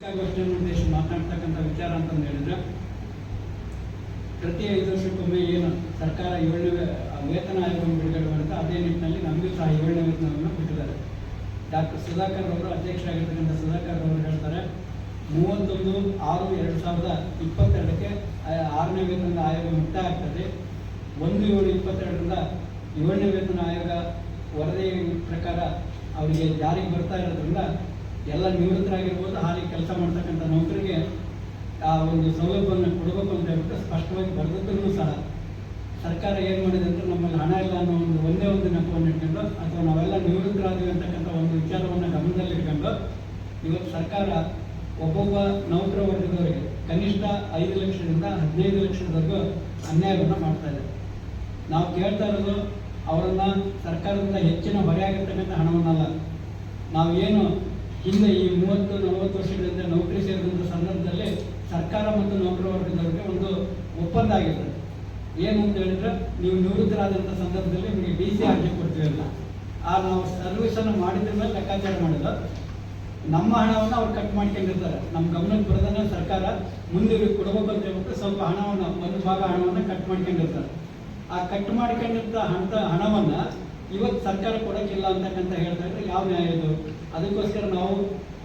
ಗೋಷ್ಠಿ ಮಾತನಾಡ್ತಕ್ಕಂಥ ವಿಚಾರ ಅಂತಂದು ಹೇಳಿದ್ರೆ, ಪ್ರತಿ ಐದು ವರ್ಷಕ್ಕೊಮ್ಮೆ ಏನು ಸರ್ಕಾರ ಏಳನೇ ವೇತನ ಆಯೋಗವನ್ನು ಬಿಡುಗಡೆ ಮಾಡುತ್ತೆ ಅದೇ ನಿಟ್ಟಿನಲ್ಲಿ ನಮಗೂ ಸಹ ಏಳನೇ ವೇತನವನ್ನು ಬಿಟ್ಟಿದ್ದಾರೆ. ಡಾಕ್ಟರ್ ಸುಧಾಕರ್ ಅವರು ಅಧ್ಯಕ್ಷರಾಗಿರ್ತಕ್ಕಂಥ ಸುಧಾಕರ್ ಅವರು ಹೇಳ್ತಾರೆ, ಮೂವತ್ತೊಂದು ಆರು ಎರಡು ಸಾವಿರದ ಇಪ್ಪತ್ತೆರಡಕ್ಕೆ ಆರನೇ ವೇತನದ ಆಯೋಗ ಮುಕ್ತಾಯ ಆಗ್ತದೆ. ಒಂದು ಏಳು ಇಪ್ಪತ್ತೆರಡರಿಂದ ಏಳನೇ ವೇತನ ಆಯೋಗ ವರದಿ ಪ್ರಕಾರ ಅವರಿಗೆ ಜಾರಿಗೆ ಬರ್ತಾ ಇರೋದ್ರಿಂದ ಎಲ್ಲ ನಿವೃತ್ತರಾಗಿರ್ಬೋದು ಹಾಲಿ ಕೆಲಸ ಮಾಡ್ತಕ್ಕಂಥ ನೌಕರಿಗೆ ಆ ಒಂದು ಸೌಲಭ್ಯವನ್ನು ಕೊಡಬೇಕು ಅಂತ ಹೇಳ್ಬಿಟ್ಟು ಸ್ಪಷ್ಟವಾಗಿ ಬರೆದಿದ್ರೂ ಸಹ ಸರ್ಕಾರ ಏನು ಮಾಡಿದೆ ಅಂದ್ರೆ ನಮ್ಮಲ್ಲಿ ಹಣ ಇಲ್ಲ ಅನ್ನೋ ಒಂದು ಒಂದೇ ಒಂದು ನೆಪವನ್ನು ಇಟ್ಕೊಂಡು, ಅಥವಾ ನಾವೆಲ್ಲ ನಿವೃತ್ತರಾದ್ವಿ ಅಂತಕ್ಕಂಥ ಒಂದು ವಿಚಾರವನ್ನು ಗಮನದಲ್ಲಿ ಇಟ್ಕೊಂಡು ಇವತ್ತು ಸರ್ಕಾರ ಒಬ್ಬೊಬ್ಬ ನೌಕರ ವರ್ಗದವರಿಗೆ ಕನಿಷ್ಠ ಐದು ಲಕ್ಷದಿಂದ ಹದಿನೈದು ಲಕ್ಷದವರೆಗೂ ಅನ್ಯಾಯವನ್ನು ಮಾಡ್ತಾ ಇದೆ. ನಾವು ಕೇಳ್ತಾ ಇರೋದು ಅವರನ್ನ ಸರ್ಕಾರದಿಂದ ಹೆಚ್ಚಿನ ಹೊರೆಯಾಗಿರ್ತಕ್ಕಂಥ ಹಣವನ್ನಲ್ಲ. ನಾವು ಹಿಂದೆ ಈ ಮೂವತ್ತು, ನಲವತ್ತು ವರ್ಷಗಳಿಂದ ನೌಕರಿ ಸೇರಿದಂಥ ಸಂದರ್ಭದಲ್ಲಿ ಸರ್ಕಾರ ಮತ್ತು ನೌಕರ ವರ್ಗದವರಿಗೆ ಒಂದು ಒಪ್ಪಂದ ಆಗಿರ್ತದೆ. ಏನು ಅಂತ ಹೇಳಿದ್ರೆ, ನೀವು ನಿವೃತ್ತರಾದಂಥ ಸಂದರ್ಭದಲ್ಲಿ ನಿಮಗೆ ಡಿ ಸಿ ಅರ್ಜಿ ಕೊಡ್ತೀವಿ ಅಂತ. ಆ ನಾವು ಸರ್ವಿಸನ್ನು ಮಾಡಿದ್ರ ಮೇಲೆ ಲೆಕ್ಕಾಚಾರ ಮಾಡೋದು ನಮ್ಮ ಹಣವನ್ನು ಅವ್ರು ಕಟ್ ಮಾಡ್ಕೊಂಡಿರ್ತಾರೆ. ನಮ್ಮ ಗಮನಕ್ಕೆ ಬರೋದನ್ನ ಸರ್ಕಾರ ಮುಂದೆ ಇವ್ರಿಗೆ ಕೊಡಬೇಕು ಅಂತ ಹೇಳ್ಬಿಟ್ಟು ಸ್ವಲ್ಪ ಹಣವನ್ನು, ಒಂದು ಭಾಗ ಹಣವನ್ನು ಕಟ್ ಮಾಡ್ಕೊಂಡಿರ್ತಾರೆ. ಆ ಕಟ್ ಮಾಡ್ಕೊಂಡಿರ್ತ ಹಣದ ಹಣವನ್ನ ಇವತ್ತು ಸರ್ಕಾರ ಕೊಡೋಕ್ಕಿಲ್ಲ ಅಂತಕ್ಕಂಥ ಹೇಳ್ತಾ ಇದ್ರೆ ಯಾವ ನ್ಯಾಯ ಇದು? ಅದಕ್ಕೋಸ್ಕರ ನಾವು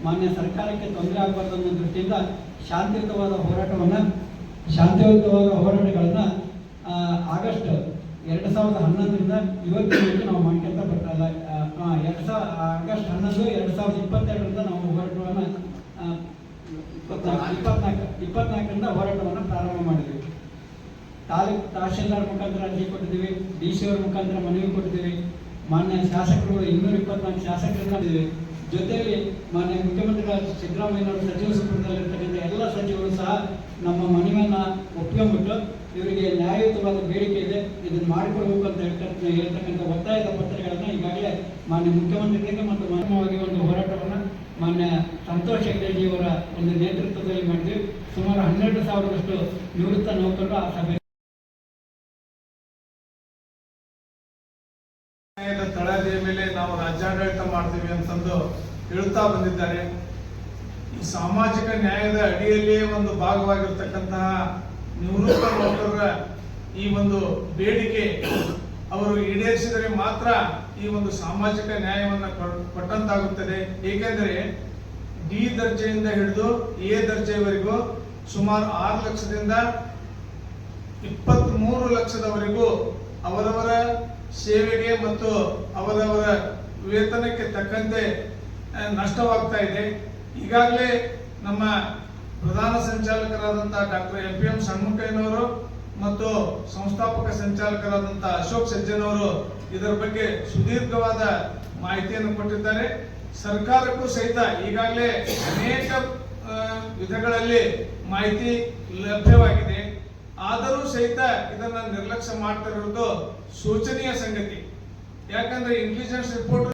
ಮಾನ್ಯ ಸರ್ಕಾರಕ್ಕೆ ತೊಂದರೆ ಆಗಬಾರ್ದು ಅನ್ನೋ ದೃಷ್ಟಿಯಿಂದ ಶಾಂತಿಯುತವಾದ ಹೋರಾಟವನ್ನು, ಶಾಂತಿಯುತವಾದ ಹೋರಾಟಗಳನ್ನ ಆಗಸ್ಟ್ ಎರಡು ಸಾವಿರದ ಹನ್ನೊಂದರಿಂದ ಇವತ್ತಿನವರೆಗೂ ನಾವು ಮಾಡ್ಕೊಂತ ಬರ್ತಾಯಿಲ್ಲ ಎರಡು ಸಾವಿರ ಆಗಸ್ಟ್ ಹನ್ನೊಂದು, ಎರಡು ಸಾವಿರದ ಇಪ್ಪತ್ತೆರಡರಿಂದ ನಾವು ಹೋರಾಟವನ್ನು ಇಪ್ಪತ್ನಾಲ್ಕು ಇಪ್ಪತ್ನಾಲ್ಕು, ಇಪ್ಪತ್ನಾಲ್ಕರಿಂದ ಹೋರಾಟವನ್ನು ಪ್ರಾರಂಭ ತಾಲೂಕು ತಹಶೀಲ್ದಾರ್ ಮುಖಾಂತರ ಅರ್ಜಿ ಕೊಟ್ಟಿದ್ದೀವಿ, ಡಿ ಸಿ ಅವ್ರ ಮುಖಾಂತರ ಮನವಿ ಕೊಟ್ಟಿದ್ದೀವಿ. ಮಾನ್ಯ ಶಾಸಕರುಗಳು ಇನ್ನೂರ ಇಪ್ಪತ್ನಾಲ್ಕು ಶಾಸಕರನ್ನ ಜೊತೆಯಲ್ಲಿ ಮಾನ್ಯ ಮುಖ್ಯಮಂತ್ರಿಗಳ ಸಿದ್ದರಾಮಯ್ಯನವರು ಸಚಿವ ಸಂಪುಟದಲ್ಲಿರ್ತಕ್ಕಂಥ ಎಲ್ಲ ಸಚಿವರು ಸಹ ನಮ್ಮ ಮನವಿಯನ್ನು ಒಪ್ಕೊಂಡ್ಬಿಟ್ಟು ಇವರಿಗೆ ನ್ಯಾಯಯುತವಾದ ಬೇಡಿಕೆ ಇದೆ. ಇದನ್ನು ಮಾಡಿಕೊಡ್ಬೇಕು ಅಂತ ಹೇಳ್ತಕ್ಕಂಥ ಹೇಳ್ತಕ್ಕಂಥ ಒತ್ತಾಯದ ಪತ್ರಗಳನ್ನು ಈಗಾಗಲೇ ಮಾನ್ಯ ಮುಖ್ಯಮಂತ್ರಿಗಳಿಗೆ ಮತ್ತು ಮಾನ್ಯವಾಗಿ ಒಂದು ಹೋರಾಟವನ್ನು ಮಾನ್ಯ ಸಂತೋಷ್ ಹೆಗ್ಡೆಜಿಯವರ ಒಂದು ನೇತೃತ್ವದಲ್ಲಿ ಮಾಡಿದ್ವಿ. ಸುಮಾರು ಹನ್ನೆರಡು ಸಾವಿರದಷ್ಟು ನಿವೃತ್ತ ನೌಕರರು ಆ ಸಭೆ ತಳಹದಿಯ ಮೇಲೆ ನಾವು ರಾಜ್ಯಾಡಳಿತ ಮಾಡ್ತೀವಿ ಅಂತಂದು ಹೇಳ್ತಾ ಬಂದಿದ್ದಾರೆ. ಈ ಸಾಮಾಜಿಕ ನ್ಯಾಯದ ಅಡಿಯಲ್ಲಿಯೇ ಒಂದು ಭಾಗವಾಗಿರ್ತಕ್ಕಂತಹ ನಿವೃತ್ತ ನೌಕರರ ಈ ಒಂದು ಬೇಡಿಕೆ ಅವರು ಈಡೇರಿಸಿದರೆ ಮಾತ್ರ ಈ ಒಂದು ಸಾಮಾಜಿಕ ನ್ಯಾಯವನ್ನು ಕೊಟ್ಟಂತಾಗುತ್ತದೆ. ಏಕೆಂದರೆ ಡಿ ದರ್ಜೆಯಿಂದ ಹಿಡಿದು ಎ ದರ್ಜೆಯವರೆಗೂ ಸುಮಾರು ಆರು ಲಕ್ಷದಿಂದ ಇಪ್ಪತ್ತ್ ಮೂರು ಲಕ್ಷದವರೆಗೂ ಅವರವರ ಸೇವೆಗೆ ಮತ್ತು ಅವರವರ ವೇತನಕ್ಕೆ ತಕ್ಕಂತೆ ನಷ್ಟವಾಗ್ತಾ ಇದೆ. ಈಗಾಗಲೇ ನಮ್ಮ ಪ್ರಧಾನ ಸಂಚಾಲಕರಾದಂತಹ ಡಾಕ್ಟರ್ ಎಂ ಪಿ ಎಂ ಸಣ್ಮುಖಯ್ಯನವರು ಮತ್ತು ಸಂಸ್ಥಾಪಕ ಸಂಚಾಲಕರಾದಂತಹ ಅಶೋಕ್ ಸಜ್ಜನವರು ಇದರ ಬಗ್ಗೆ ಸುದೀರ್ಘವಾದ ಮಾಹಿತಿಯನ್ನು ಕೊಟ್ಟಿದ್ದಾರೆ. ಸರ್ಕಾರಕ್ಕೂ ಸಹಿತ ಈಗಾಗಲೇ ಅನೇಕ ವಿಧಗಳಲ್ಲಿ ಮಾಹಿತಿ ಲಭ್ಯವಾಗಿದೆ. ಆದರೂ ಸಹಿತ ಇದನ್ನ ನಿರ್ಲಕ್ಷ್ಯ ಮಾಡ್ತಿರೋದು ಶೋಚನೀಯ ಸಂಗತಿ. ಯಾಕಂದ್ರೆ ಇಂಟೆಲಿಜೆನ್ಸ್ ರಿಪೋರ್ಟ್